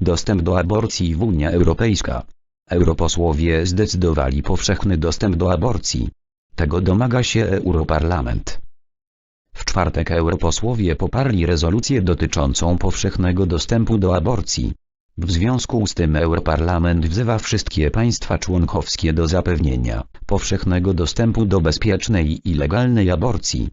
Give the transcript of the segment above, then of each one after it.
Dostęp do aborcji w Unia Europejska. Europosłowie zdecydowali powszechny dostęp do aborcji. Tego domaga się Europarlament. W czwartek europosłowie poparli rezolucję dotyczącą powszechnego dostępu do aborcji. W związku z tym Europarlament wzywa wszystkie państwa członkowskie do zapewnienia powszechnego dostępu do bezpiecznej i legalnej aborcji.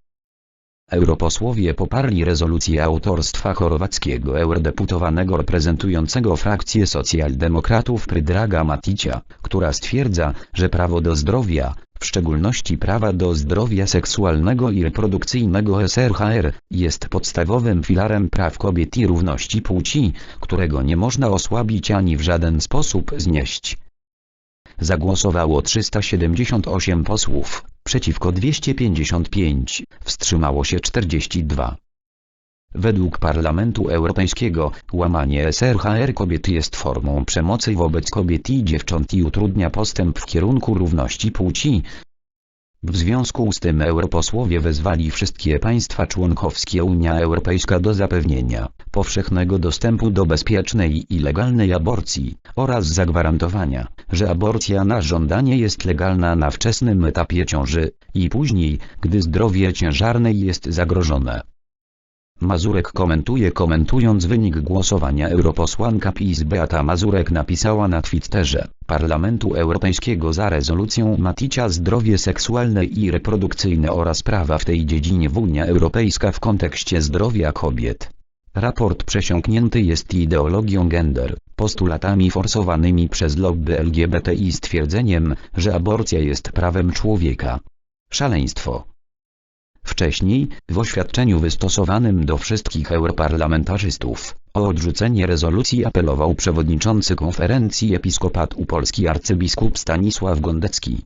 Europosłowie poparli rezolucję autorstwa chorwackiego eurodeputowanego reprezentującego frakcję socjaldemokratów Prydraga Maticia, która stwierdza, że prawo do zdrowia, w szczególności prawa do zdrowia seksualnego i reprodukcyjnego SRHR, jest podstawowym filarem praw kobiet i równości płci, którego nie można osłabić ani w żaden sposób znieść. Zagłosowało 378 posłów, przeciwko 255, wstrzymało się 42. Według Parlamentu Europejskiego, łamanie SRHR kobiet jest formą przemocy wobec kobiet i dziewcząt i utrudnia postęp w kierunku równości płci. W związku z tym europosłowie wezwali wszystkie państwa członkowskie Unia Europejska do zapewnienia powszechnego dostępu do bezpiecznej i legalnej aborcji oraz zagwarantowania, że aborcja na żądanie jest legalna na wczesnym etapie ciąży i później, gdy zdrowie ciężarnej jest zagrożone. Mazurek komentuje komentując wynik głosowania europosłanka PiS Beata Mazurek napisała na Twitterze Parlamentu Europejskiego za rezolucją Maticia zdrowie seksualne i reprodukcyjne oraz prawa w tej dziedzinie w Unia Europejska w kontekście zdrowia kobiet. Raport przesiąknięty jest ideologią gender, postulatami forsowanymi przez lobby LGBT i stwierdzeniem, że aborcja jest prawem człowieka. Szaleństwo. Wcześniej, w oświadczeniu wystosowanym do wszystkich europarlamentarzystów, o odrzucenie rezolucji apelował przewodniczący konferencji episkopatu polski arcybiskup Stanisław Gondecki.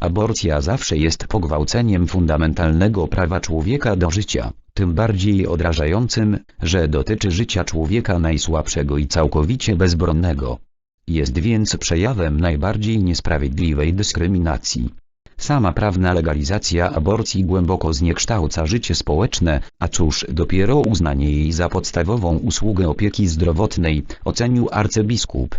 Aborcja zawsze jest pogwałceniem fundamentalnego prawa człowieka do życia, tym bardziej odrażającym, że dotyczy życia człowieka najsłabszego i całkowicie bezbronnego. Jest więc przejawem najbardziej niesprawiedliwej dyskryminacji. Sama prawna legalizacja aborcji głęboko zniekształca życie społeczne, a cóż dopiero uznanie jej za podstawową usługę opieki zdrowotnej, ocenił arcybiskup.